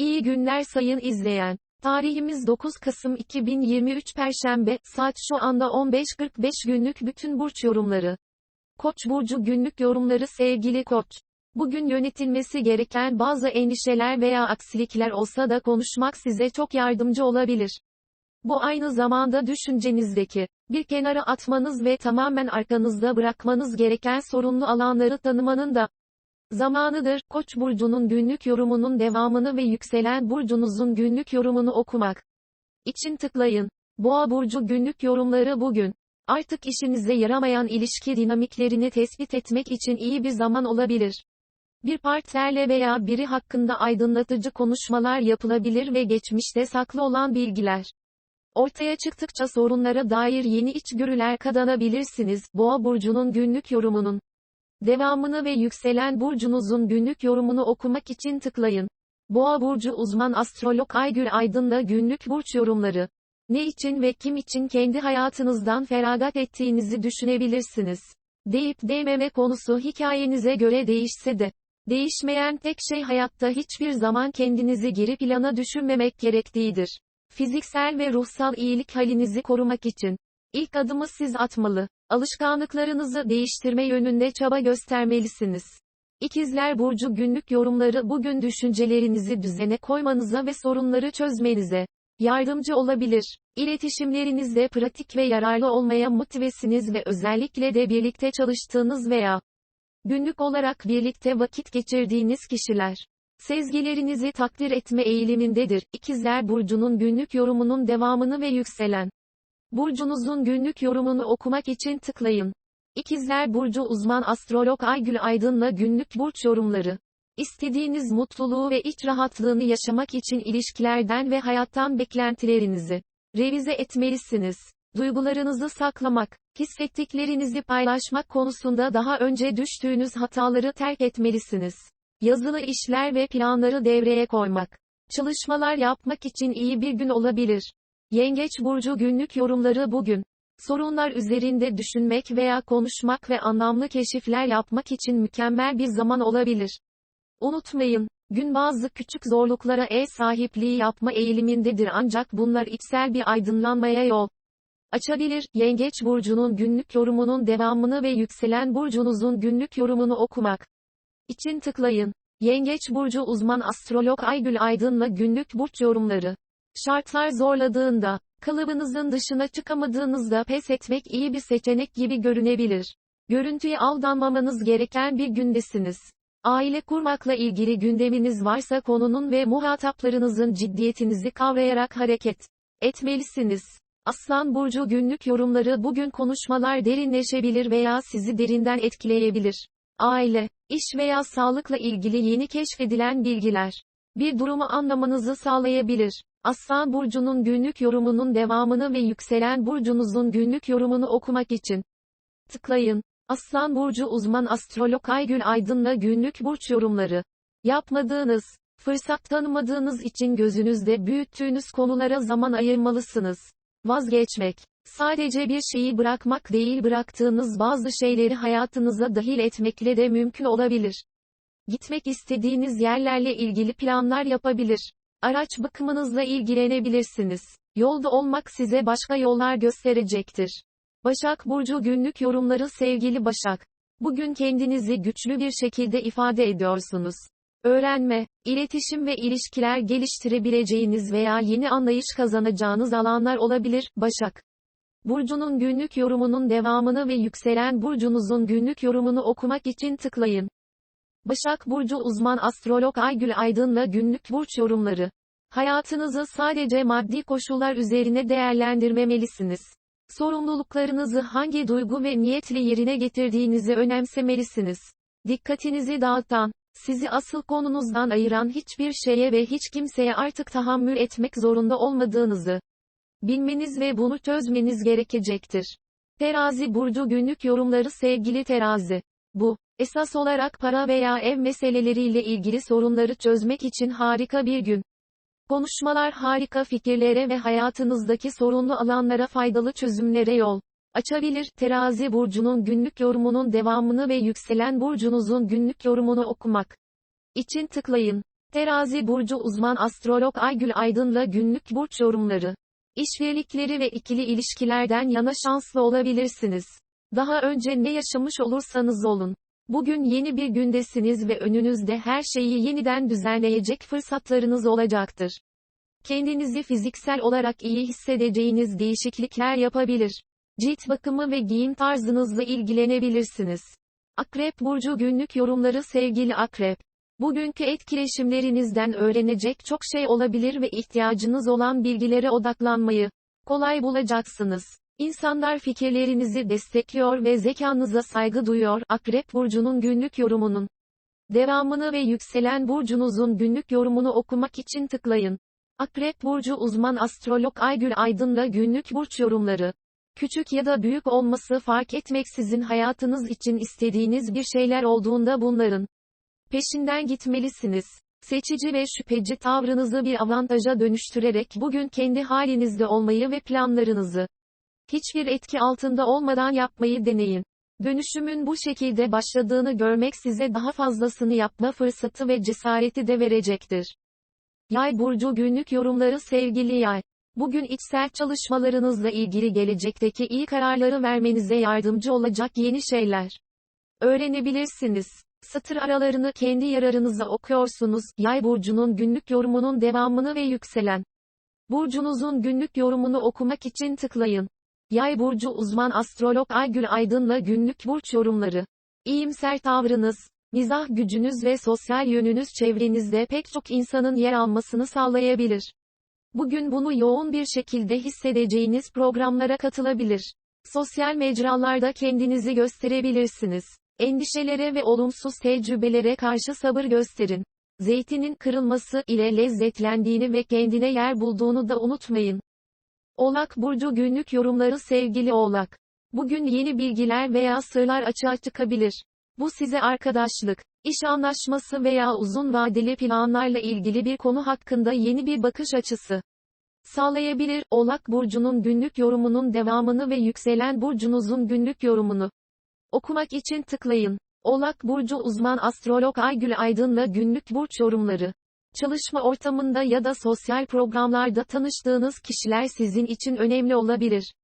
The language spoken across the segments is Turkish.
İyi günler sayın izleyen. Tarihimiz 9 Kasım 2023 Perşembe, saat şu anda 15.45 günlük bütün burç yorumları. Koç burcu günlük yorumları sevgili Koç. Bugün yönetilmesi gereken bazı endişeler veya aksilikler olsa da konuşmak size çok yardımcı olabilir. Bu aynı zamanda düşüncenizdeki, bir kenara atmanız ve tamamen arkanızda bırakmanız gereken sorunlu alanları tanımanın da zamanıdır. Koç burcunun günlük yorumunun devamını ve yükselen burcunuzun günlük yorumunu okumak için tıklayın. Boğa burcu günlük yorumları bugün. Artık işinize yaramayan ilişki dinamiklerini tespit etmek için iyi bir zaman olabilir. Bir partnerle veya biri hakkında aydınlatıcı konuşmalar yapılabilir ve geçmişte saklı olan bilgiler ortaya çıktıkça sorunlara dair yeni içgörüler kazanabilirsiniz. Boğa burcunun günlük yorumunun devamını ve yükselen burcunuzun günlük yorumunu okumak için tıklayın. Boğa burcu uzman astrolog Aygül Aydın'la günlük burç yorumları. Ne için ve kim için kendi hayatınızdan feragat ettiğinizi düşünebilirsiniz. Deyip değmeme konusu hikayenize göre değişse de, değişmeyen tek şey hayatta hiçbir zaman kendinizi geri plana düşürmemek gerektiğidir. Fiziksel ve ruhsal iyilik halinizi korumak için, ilk adımı siz atmalı, alışkanlıklarınızı değiştirme yönünde çaba göstermelisiniz. İkizler Burcu günlük yorumları bugün düşüncelerinizi düzene koymanıza ve sorunları çözmenize yardımcı olabilir. İletişimlerinizde pratik ve yararlı olmaya motivesiniz ve özellikle de birlikte çalıştığınız veya günlük olarak birlikte vakit geçirdiğiniz kişiler sezgilerinizi takdir etme eğilimindedir. İkizler Burcu'nun günlük yorumunun devamını ve yükselen Burcunuzun günlük yorumunu okumak için tıklayın. İkizler Burcu uzman astrolog Aygül Aydın'la günlük burç yorumları. İstediğiniz mutluluğu ve iç rahatlığını yaşamak için ilişkilerden ve hayattan beklentilerinizi revize etmelisiniz. Duygularınızı saklamak, hissettiklerinizi paylaşmak konusunda daha önce düştüğünüz hataları terk etmelisiniz. Yazılı işler ve planları devreye koymak. Çalışmalar yapmak için iyi bir gün olabilir. Yengeç burcu günlük yorumları bugün. Sorunlar üzerinde düşünmek veya konuşmak ve anlamlı keşifler yapmak için mükemmel bir zaman olabilir. Unutmayın, gün bazı küçük zorluklara ev sahipliği yapma eğilimindedir ancak bunlar içsel bir aydınlanmaya yol açabilir. Yengeç burcunun günlük yorumunun devamını ve yükselen burcunuzun günlük yorumunu okumak için tıklayın. Yengeç burcu uzman astrolog Aygül Aydın'la günlük burç yorumları. Şartlar zorladığında, kalıbınızın dışına çıkamadığınızda pes etmek iyi bir seçenek gibi görünebilir. Görüntüye aldanmamanız gereken bir gündesiniz. Aile kurmakla ilgili gündeminiz varsa konunun ve muhataplarınızın ciddiyetinizi kavrayarak hareket etmelisiniz. Aslan Burcu günlük yorumları bugün konuşmalar derinleşebilir veya sizi derinden etkileyebilir. Aile, iş veya sağlıkla ilgili yeni keşfedilen bilgiler, bir durumu anlamanızı sağlayabilir. Aslan Burcu'nun günlük yorumunun devamını ve yükselen burcunuzun günlük yorumunu okumak için tıklayın. Aslan Burcu uzman astrolog Aygül Aydın'la günlük burç yorumları. Yapmadığınız, fırsat tanımadığınız için gözünüzde büyüttüğünüz konulara zaman ayırmalısınız. Vazgeçmek. Sadece bir şeyi bırakmak değil bıraktığınız bazı şeyleri hayatınıza dahil etmekle de mümkün olabilir. Gitmek istediğiniz yerlerle ilgili planlar yapabilir. Araç bakımınızla ilgilenebilirsiniz. Yolda olmak size başka yollar gösterecektir. Başak Burcu günlük yorumları sevgili Başak. Bugün kendinizi güçlü bir şekilde ifade ediyorsunuz. Öğrenme, iletişim ve ilişkiler geliştirebileceğiniz veya yeni anlayış kazanacağınız alanlar olabilir, Başak. Burcunun günlük yorumunun devamını ve yükselen burcunuzun günlük yorumunu okumak için tıklayın. Başak Burcu uzman astrolog Aygül Aydın'la günlük burç yorumları. Hayatınızı sadece maddi koşullar üzerine değerlendirmemelisiniz. Sorumluluklarınızı hangi duygu ve niyetle yerine getirdiğinizi önemsemelisiniz. Dikkatinizi dağıtan, sizi asıl konunuzdan ayıran hiçbir şeye ve hiç kimseye artık tahammül etmek zorunda olmadığınızı bilmeniz ve bunu çözmeniz gerekecektir. Terazi burcu günlük yorumları sevgili terazi. Bu Esas olarak para veya ev meseleleriyle ilgili sorunları çözmek için harika bir gün. Konuşmalar harika fikirlere ve hayatınızdaki sorunlu alanlara faydalı çözümlere yol açabilir. Terazi burcunun günlük yorumunun devamını ve yükselen burcunuzun günlük yorumunu okumak için tıklayın. Terazi burcu uzman astrolog Aygül Aydın'la günlük burç yorumları. İşbirlikleri ve ikili ilişkilerden yana şanslı olabilirsiniz. Daha önce ne yaşamış olursanız olun. Bugün yeni bir gündesiniz ve önünüzde her şeyi yeniden düzenleyecek fırsatlarınız olacaktır. Kendinizi fiziksel olarak iyi hissedeceğiniz değişiklikler yapabilir. Cilt bakımı ve giyim tarzınızla ilgilenebilirsiniz. Akrep Burcu günlük yorumları sevgili Akrep. Bugünkü etkileşimlerinizden öğrenecek çok şey olabilir ve ihtiyacınız olan bilgilere odaklanmayı kolay bulacaksınız. İnsanlar fikirlerinizi destekliyor ve zekanıza saygı duyuyor. Akrep Burcu'nun günlük yorumunun devamını ve yükselen burcunuzun günlük yorumunu okumak için tıklayın. Akrep Burcu uzman astrolog Aygül Aydın'la günlük burç yorumları. Küçük ya da büyük olması fark etmeksizin hayatınız için istediğiniz bir şeyler olduğunda bunların peşinden gitmelisiniz. Seçici ve şüpheci tavrınızı bir avantaja dönüştürerek bugün kendi halinizde olmayı ve planlarınızı hiçbir etki altında olmadan yapmayı deneyin. Dönüşümün bu şekilde başladığını görmek size daha fazlasını yapma fırsatı ve cesareti de verecektir. Yay burcu günlük yorumları sevgili yay. Bugün içsel çalışmalarınızla ilgili gelecekteki iyi kararları vermenize yardımcı olacak yeni şeyler öğrenebilirsiniz. Satır aralarını kendi yararınıza okuyorsunuz. Yay burcunun günlük yorumunun devamını ve yükselen burcunuzun günlük yorumunu okumak için tıklayın. Yay burcu uzman astrolog Aygül Aydın'la günlük burç yorumları. İyimser tavrınız, mizah gücünüz ve sosyal yönünüz çevrenizde pek çok insanın yer almasını sağlayabilir. Bugün bunu yoğun bir şekilde hissedeceğiniz programlara katılabilir. Sosyal mecralarda kendinizi gösterebilirsiniz. Endişelere ve olumsuz tecrübelere karşı sabır gösterin. Zeytinin kırılması ile lezzetlendiğini ve kendine yer bulduğunu da unutmayın. Oğlak Burcu günlük yorumları sevgili Oğlak. Bugün yeni bilgiler veya sırlar açığa çıkabilir. Bu size arkadaşlık, iş anlaşması veya uzun vadeli planlarla ilgili bir konu hakkında yeni bir bakış açısı sağlayabilir. Oğlak Burcu'nun günlük yorumunun devamını ve yükselen burcunuzun günlük yorumunu okumak için tıklayın. Oğlak Burcu uzman astrolog Aygül Aydın'la günlük burç yorumları. Çalışma ortamında ya da sosyal programlarda tanıştığınız kişiler sizin için önemli olabilir.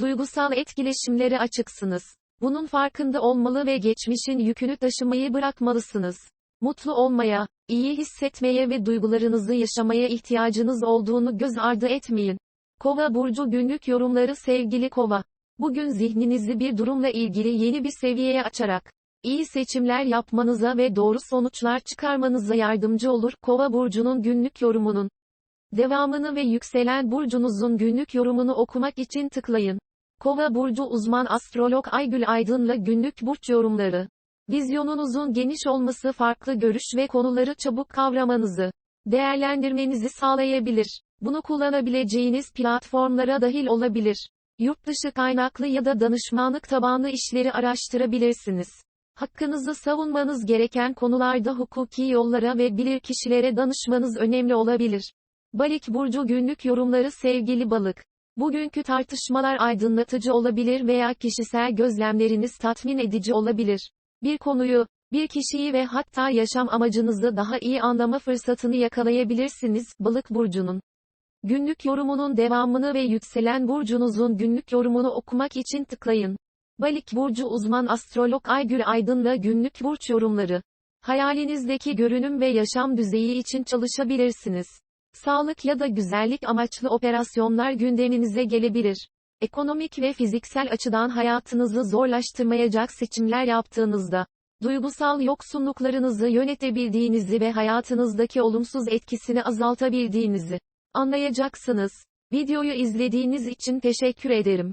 Duygusal etkileşimlere açıksınız. Bunun farkında olmalı ve geçmişin yükünü taşımayı bırakmalısınız. Mutlu olmaya, iyi hissetmeye ve duygularınızı yaşamaya ihtiyacınız olduğunu göz ardı etmeyin. Kova burcu günlük yorumları sevgili Kova. Bugün zihninizi bir durumla ilgili yeni bir seviyeye açarak iyi seçimler yapmanıza ve doğru sonuçlar çıkarmanıza yardımcı olur. Kova burcunun günlük yorumunun devamını ve yükselen burcunuzun günlük yorumunu okumak için tıklayın. Kova burcu uzman astrolog Aygül Aydın'la günlük burç yorumları. Vizyonunuzun geniş olması farklı görüş ve konuları çabuk kavramanızı değerlendirmenizi sağlayabilir. Bunu kullanabileceğiniz platformlara dahil olabilir. Yurt dışı kaynaklı ya da danışmanlık tabanlı işleri araştırabilirsiniz. Hakkınızı savunmanız gereken konularda hukuki yollara ve bilirkişilere danışmanız önemli olabilir. Balık burcu günlük yorumları sevgili balık. Bugünkü tartışmalar aydınlatıcı olabilir veya kişisel gözlemleriniz tatmin edici olabilir. Bir konuyu, bir kişiyi ve hatta yaşam amacınızı daha iyi anlama fırsatını yakalayabilirsiniz. Balık burcunun günlük yorumunun devamını ve yükselen burcunuzun günlük yorumunu okumak için tıklayın. Balık burcu uzman astrolog Aygül Aydın'la günlük burç yorumları. Hayalinizdeki görünüm ve yaşam düzeyi için çalışabilirsiniz. Sağlık ya da güzellik amaçlı operasyonlar gündeminize gelebilir. Ekonomik ve fiziksel açıdan hayatınızı zorlaştırmayacak seçimler yaptığınızda, duygusal yoksunluklarınızı yönetebildiğinizi ve hayatınızdaki olumsuz etkisini azaltabildiğinizi anlayacaksınız. Videoyu izlediğiniz için teşekkür ederim.